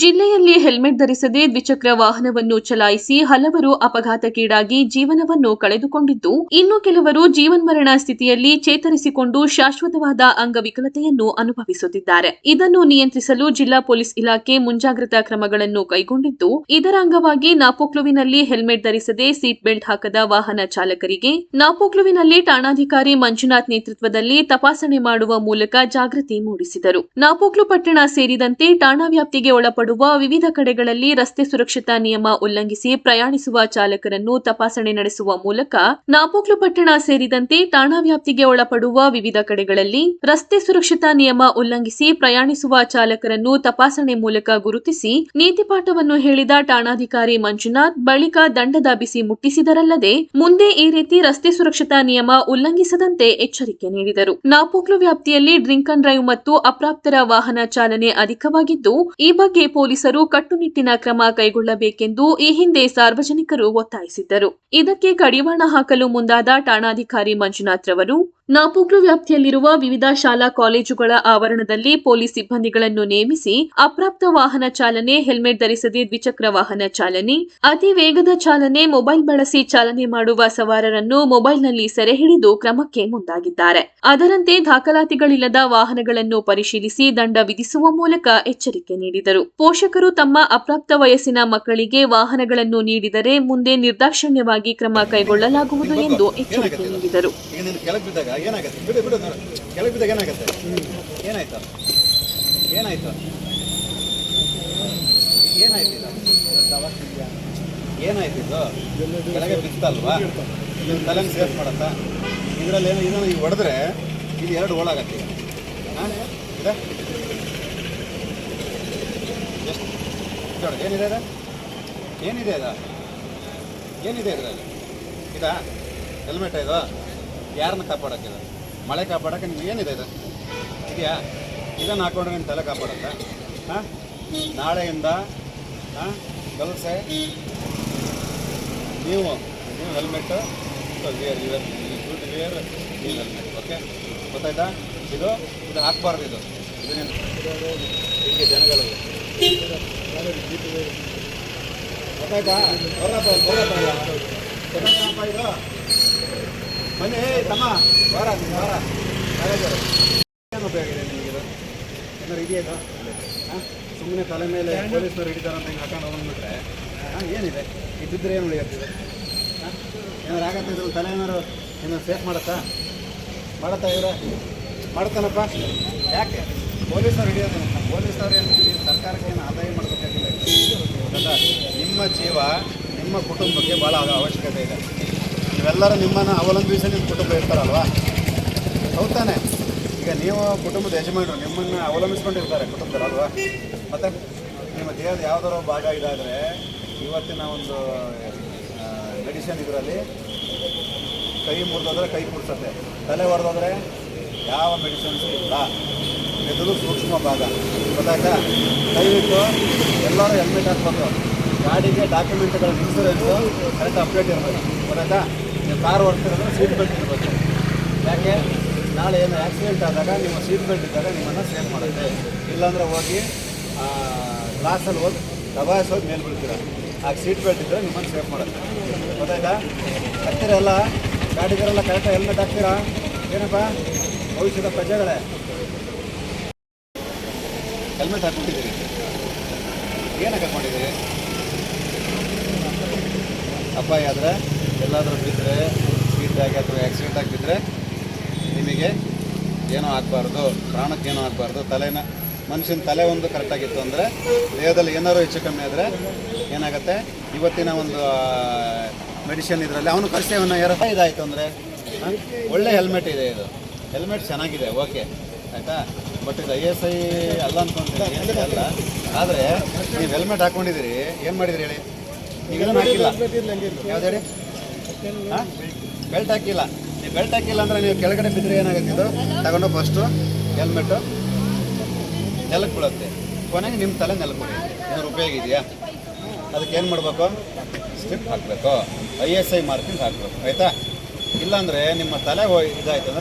ಜಿಲ್ಲೆಯಲ್ಲಿ ಹೆಲ್ಮೆಟ್ ಧರಿಸದೆ ದ್ವಿಚಕ್ರ ವಾಹನವನ್ನು ಚಲಾಯಿಸಿ ಹಲವರು ಅಪಘಾತಕ್ಕೀಡಾಗಿ ಜೀವನವನ್ನು ಕಳೆದುಕೊಂಡಿದ್ದು, ಇನ್ನು ಕೆಲವರು ಜೀವನ್ಮರಣ ಸ್ಥಿತಿಯಲ್ಲಿ ಚೇತರಿಸಿಕೊಂಡು ಶಾಶ್ವತವಾದ ಅಂಗವಿಕಲತೆಯನ್ನು ಅನುಭವಿಸುತ್ತಿದ್ದಾರೆ. ಇದನ್ನು ನಿಯಂತ್ರಿಸಲು ಜಿಲ್ಲಾ ಪೊಲೀಸ್ ಇಲಾಖೆ ಮುಂಜಾಗ್ರತಾ ಕ್ರಮಗಳನ್ನು ಕೈಗೊಂಡಿದ್ದು, ಇದರ ಅಂಗವಾಗಿ ನಾಪೋಕ್ಲುವಿನಲ್ಲಿ ಹೆಲ್ಮೆಟ್ ಧರಿಸದೆ ಸೀಟ್ ಬೆಲ್ಟ್ ಹಾಕದ ವಾಹನ ಚಾಲಕರಿಗೆ, ನಾಪೋಕ್ಲುವಿನಲ್ಲಿ ಠಾಣಾಧಿಕಾರಿ ಮಂಜುನಾಥ್ ನೇತೃತ್ವದಲ್ಲಿ ತಪಾಸಣೆ ಮಾಡುವ ಮೂಲಕ ಜಾಗೃತಿ ಮೂಡಿಸಿದರು. ನಾಪೋಕ್ಲು ಪಟ್ಟಣ ಸೇರಿದಂತೆ ಠಾಣಾ ವ್ಯಾಪ್ತಿಗೆ ಒಳಪಡುವ ವಿವಿಧ ಕಡೆಗಳಲ್ಲಿ ರಸ್ತೆ ಸುರಕ್ಷತಾ ನಿಯಮ ಉಲ್ಲಂಘಿಸಿ ಪ್ರಯಾಣಿಸುವ ಚಾಲಕರನ್ನು ತಪಾಸಣೆ ನಡೆಸುವ ಮೂಲಕ ನಾಪೋಕ್ಲು ಪಟ್ಟಣ ಸೇರಿದಂತೆ ಠಾಣಾ ವ್ಯಾಪ್ತಿಗೆ ಒಳಪಡುವ ವಿವಿಧ ಕಡೆಗಳಲ್ಲಿ ರಸ್ತೆ ಸುರಕ್ಷತಾ ನಿಯಮ ಉಲ್ಲಂಘಿಸಿ ಪ್ರಯಾಣಿಸುವ ಚಾಲಕರನ್ನು ತಪಾಸಣೆ ಮೂಲಕ ಗುರುತಿಸಿ ನೀತಿಪಾಠವನ್ನು ಹೇಳಿದ ಠಾಣಾಧಿಕಾರಿ ಮಂಜುನಾಥ್ ಬಳಿಕ ದಂಡದ ಬಿಸಿ ಮುಟ್ಟಿಸಿದರಲ್ಲದೆ ಮುಂದೆ ಈ ರೀತಿ ರಸ್ತೆ ಸುರಕ್ಷತಾ ನಿಯಮ ಉಲ್ಲಂಘಿಸದಂತೆ ಎಚ್ಚರಿಕೆ ನೀಡಿದರು. ನಾಪೋಕ್ಲು ವ್ಯಾಪ್ತಿಯಲ್ಲಿ ಡ್ರಿಂಕ್ ಅಂಡ್ ಡ್ರೈವ್ ಮತ್ತು ಅಪ್ರಾಪ್ತರ ವಾಹನ ಚಾಲನೆ ಅಧಿಕವಾಗಿದ್ದು, ಈ ಬಗ್ಗೆ ಪೊಲೀಸರು ಕಟ್ಟುನಿಟ್ಟಿನ ಕ್ರಮ ಕೈಗೊಳ್ಳಬೇಕೆಂದು ಈ ಹಿಂದೆ ಸಾರ್ವಜನಿಕರು ಒತ್ತಾಯಿಸಿದ್ದರು. ಇದಕ್ಕೆ ಕಡಿವಾಣ ಹಾಕಲು ಮುಂದಾದ ಠಾಣಾಧಿಕಾರಿ ಮಂಜುನಾಥ್ ರವರು ನಾಪೋಕ್ಲು ವ್ಯಾಪ್ತಿಯಲ್ಲಿರುವ ವಿವಿಧ ಶಾಲಾ ಕಾಲೇಜುಗಳ ಆವರಣದಲ್ಲಿ ಪೊಲೀಸ್ ಸಿಬ್ಬಂದಿಗಳನ್ನು ನೇಮಿಸಿ ಅಪ್ರಾಪ್ತ ವಾಹನ ಚಾಲನೆ, ಹೆಲ್ಮೆಟ್ ಧರಿಸದೆ ದ್ವಿಚಕ್ರ ವಾಹನ ಚಾಲನೆ, ಅತಿ ವೇಗದ ಚಾಲನೆ, ಮೊಬೈಲ್ ಬಳಸಿ ಚಾಲನೆ ಮಾಡುವ ಸವಾರರನ್ನು ಮೊಬೈಲ್ನಲ್ಲಿ ಸೆರೆ ಹಿಡಿದು ಕ್ರಮಕ್ಕೆ ಮುಂದಾಗಿದ್ದಾರೆ. ಅದರಂತೆ ದಾಖಲಾತಿಗಳಿಲ್ಲದ ವಾಹನಗಳನ್ನು ಪರಿಶೀಲಿಸಿ ದಂಡ ವಿಧಿಸುವ ಮೂಲಕ ಎಚ್ಚರಿಕೆ ನೀಡಿದರು. ಪೋಷಕರು ತಮ್ಮ ಅಪ್ರಾಪ್ತ ವಯಸ್ಸಿನ ಮಕ್ಕಳಿಗೆ ವಾಹನಗಳನ್ನು ನೀಡಿದರೆ ಮುಂದೆ ನಿರ್ದಾಕ್ಷಿಣ್ಯವಾಗಿ ಕ್ರಮ ಕೈಗೊಳ್ಳಲಾಗುವುದು ಎಂದು ಎಚ್ಚರಿಕೆ ನೀಡಿದರು. ಏನಾಗುತ್ತೆ? ಬಿಡು ಬಿಡು ಕೆಳಗೆ ಬಿದ್ದಾಗ ಏನಾಗುತ್ತೆ? ಏನಾಯ್ತು? ಏನಾಯ್ತು? ಏನಾಯ್ತು ಏನಾಯ್ತು ಇದು? ಕೆಳಗೆ ಬಿತ್ತಲ್ವಾ ನಿಮ್ಮ ತಲೆನ ಸೇಫ್ ಮಾಡತ್ತಾ? ಇದರಲ್ಲಿ ಏನೋ, ಇದನ್ನು ಈಗ ಹೊಡೆದ್ರೆ ಇದು ಎರಡು ಹೋಳಾಗತ್ತೆ ಇದೆ? ಎಷ್ಟು? ಏನಿದೆ ಅದ ಏನಿದೆ ಅದ ಏನಿದೆ ಇದರಲ್ಲಿ? ಇದಾ? ಹೆಲ್ಮೆಟ್ ಇದು? ಯಾರನ್ನ ಕಾಪಾಡೋಕ್ಕೆ ಇದು ಮಳೆ ಕಾಪಾಡೋಕ್ಕೆ ನಿಮ್ಗೆ ಏನಿದೆ ಇದು? ಇದೆಯಾ? ಇದನ್ನು ಹಾಕೊಂಡ್ರೆ ನಿಮ್ಮ ತಲೆ ಕಾಪಾಡುತ್ತಾ? ಹಾಂ? ನಾಳೆಯಿಂದ, ಹಾಂ? ಗಲ್ಸೆ ನೀವು ನೀವು helmet wear wear shoot wear ನೀವು ಹೆಲ್ಮೆಟ್ ಓಕೆ ಗೊತ್ತಾಯ್ತಾ? ಇದು ಇದು ಹಾಕ್ಬಾರ್ದು ಇದು. ಇದು ನೀನು ಹೀಗೆ ಜನಗಳು. ಗೊತ್ತಾಯ್ತಾ? ಬರಪ್ಪ ಬರಪ್ಪ ಇದು. ಬನ್ನಿ ತಮ್ಮ. ಬಾರ ಕಾಲೇಜರು ಏನು ಉಪಯೋಗ ಇದೆ ನಿಮಗಿದು ಏನಾರು ಇದೆಯಾ ಹಾಂ? ಸುಮ್ಮನೆ ತಲೆ ಮೇಲೆ ಪೊಲೀಸ್ನವ್ರು ಹಿಡಿತಾರೆ ಅಂತ ಹಿಂಗೆ ಹಾಕೊಂಡು ಹೋಗ್ಬಿಟ್ರೆ ಹಾಂ ಏನಿದೆ? ಇದ್ದಿದ್ರೆ ಏನು ಉಳಿಯುತ್ತಿದೆ ಹಾಂ? ಏನಾರು ಆಗತ್ತೆ ಇದ್ರ ತಲೆ ಏನಾರು ಏನಾರು ಸೇಫ್ ಮಾಡುತ್ತಾ? ಮಾಡುತ್ತಾ ಇವ್ರ ಮಾಡ್ತಾನಪ್ಪ. ಯಾಕೆ? ಪೊಲೀಸರು ಹಿಡಿಯೋದು ಪೊಲೀಸರು ಏನು ಸರ್ಕಾರಕ್ಕೆ ಏನು ಆದಾಯ ಮಾಡಬೇಕಾಗಿಲ್ಲ? ನಿಮ್ಮ ಜೀವ ನಿಮ್ಮ ಕುಟುಂಬಕ್ಕೆ ಭಾಳ ಅವಶ್ಯಕತೆ ಇದೆ. ನೀವೆಲ್ಲರೂ ನಿಮ್ಮನ್ನು ಅವಲಂಬಿಸಿ ನಿಮ್ಮ ಕುಟುಂಬ ಇರ್ತಾರಲ್ವಾ? ಹೌದಾನೆ ಈಗ ನೀವು ಕುಟುಂಬದ ಯಜಮಾನರು, ನಿಮ್ಮನ್ನು ಅವಲಂಬಿಸ್ಕೊಂಡಿರ್ತಾರೆ ಕುಟುಂಬದಲ್ವಾ ಮತ್ತು ನಿಮ್ಮ ದೇಹದ ಯಾವುದಾದ್ರು ಭಾಗ ಇದಾದರೆ ಇವತ್ತಿನ ಒಂದು ಮೆಡಿಸಿನ್ ಇದರಲ್ಲಿ ಕೈ ಮುರಿದೋದ್ರೆ ಕೈ ಕುಡ್ಸತ್ತೆ. ತಲೆ ಹೊಡೆದೋದ್ರೆ ಯಾವ ಮೆಡಿಸಿನ್ಸು ಇಲ್ಲ. ಮೆದುಳು ಸೂಕ್ಷ್ಮ ಭಾಗ. ಗೊತ್ತಾಯ್ತಾ? ದಯವಿಟ್ಟು ಎಲ್ಲರೂ ಹೆಲ್ಮೆಟ್ ಹಾಕ್ಬೇಕು. ಗಾಡಿಗೆ ಡಾಕ್ಯುಮೆಂಟ್ಗಳ ಇನ್ಸೂರೆನ್ಸು, ಕರೆಕ್ಟ್ ಅಪ್ಡೇಟ್ ಇರಬೇಕು. ಗೊತ್ತಾಯ್ತಾ? ನೀವು ಕಾರ್ ಓಡ್ತಿರೋದ್ರೆ ಸೀಟ್ ಬೆಲ್ಟ್ ಇರಬೇಕು. ಯಾಕೆ? ನಾಳೆ ಏನು ಆಕ್ಸಿಡೆಂಟ್ ಆದಾಗ ನಿಮ್ಮ ಸೀಟ್ ಬೆಲ್ಟ್ ಇದ್ದಾಗ ನಿಮ್ಮನ್ನು ಸೇವ್ ಮಾಡುತ್ತೆ. ಇಲ್ಲಾಂದರೆ ಹೋಗಿ ಗ್ಲಾಸಲ್ಲಿ ಹೋಗಿ ದಬಾಯಿಸಿ ಹೋಗಿ ಮೇಲೆ ಬೀಳ್ತೀರ? ಆ ಸೀಟ್ ಬೆಲ್ಟ್ ಇದ್ದರೆ ನಿಮ್ಮನ್ನು ಸೇವ್ ಮಾಡುತ್ತೆ. ಗೊತ್ತಾಯ್ತಾ? ಹಾಕ್ತೀರಲ್ಲ ಗಾಡಿಗಳೆಲ್ಲ ಕರೆಕ್ಟಾಗಿ ಹೆಲ್ಮೆಟ್ ಹಾಕ್ತೀರಾ? ಏನಪ್ಪ? ಭವಿಷ್ಯದ ಪ್ರಜೆಗಳೇ. ಹೆಲ್ಮೆಟ್ ಹಾಕ್ಕೊಂಡಿದ್ದೀರಿ ಏನಕ್ಕೆ ಹಾಕ್ಕೊಂಡಿದ್ದೀರಿ? ಅಪ್ಪ ಆದರೆ ಎಲ್ಲಾದರೂ ಬಿದ್ದರೆ ಸೀಟಾಗಿ ಅಥವಾ ಆಕ್ಸಿಡೆಂಟ್ ಆಗಿ ಬಿದ್ದರೆ ನಿಮಗೆ ಏನೂ ಆಗಬಾರ್ದು ಪ್ರಾಣಕ್ಕೇನೂ ಆಗಬಾರ್ದು. ತಲೆನ, ಮನುಷ್ಯನ ತಲೆ ಒಂದು ಕರೆಕ್ಟಾಗಿತ್ತು ಅಂದರೆ ದೇಹದಲ್ಲಿ ಏನಾದ್ರು ಹೆಚ್ಚು ಕಮ್ಮಿ ಆದರೆ ಏನಾಗುತ್ತೆ? ಇವತ್ತಿನ ಒಂದು ಮೆಡಿಸಿನ್ ಇದರಲ್ಲಿ ಅವನು ಕಷ್ಟವನ್ನು ಯಾರೋ? ಇದಾಯಿತು ಅಂದರೆ ಒಳ್ಳೆ ಹೆಲ್ಮೆಟ್ ಇದೆ ಇದು. ಹೆಲ್ಮೆಟ್ ಚೆನ್ನಾಗಿದೆ ಓಕೆ ಆಯಿತಾ? ಬಟ್ ಇದು ಐ ಎಸ್ ಐ ಅಲ್ಲ ಅಂದ್ಕೊಂತೀನಿ ಅಲ್ಲ? ಆದರೆ, ನೀವು ಹೆಲ್ಮೆಟ್ ಹಾಕ್ಕೊಂಡಿದ್ದೀರಿ ಏನು ಮಾಡಿದ್ರಿ ಹೇಳಿ? ನೀವು ಹಾಕಿಲ್ಲ? ಯಾವ್ದು ಹೇಳಿ? ಬೆಲ್ಟ್ ಹಾಕಿಲ್ಲ. ನೀವು ಬೆಲ್ಟ್ ಹಾಕಿಲ್ಲ ಅಂದರೆ ನೀವು ಕೆಳಗಡೆ ಬಿದ್ದರೆ ಇದು? ತಗೊಂಡು ಫಸ್ಟು ಹೆಲ್ಮೆಟ್ಟು ನೆಲಕ್ಕೆ ಬೀಳುತ್ತೆ ಕೊನೆಗೆ ನಿಮ್ಮ ತಲೆ ನೆಲಕ್ಕೆ ಬೀಳುತ್ತೆ ಏನಾದ್ರು ಉಪಯೋಗ ಇದೆಯಾ? ಅದಕ್ಕೆ ಏನು ಮಾಡಬೇಕು? ಸ್ಟ್ರಿಪ್ ಹಾಕಬೇಕು. ಐ ಎಸ್ ಐ ಮಾರ್ಕಿಂಗ್ ಹಾಕಬೇಕು. ಆಯಿತಾ? ಇಲ್ಲಾಂದರೆ ನಿಮ್ಮ ತಲೆ ಹೋಯ್ ಇದಾಯ್ತು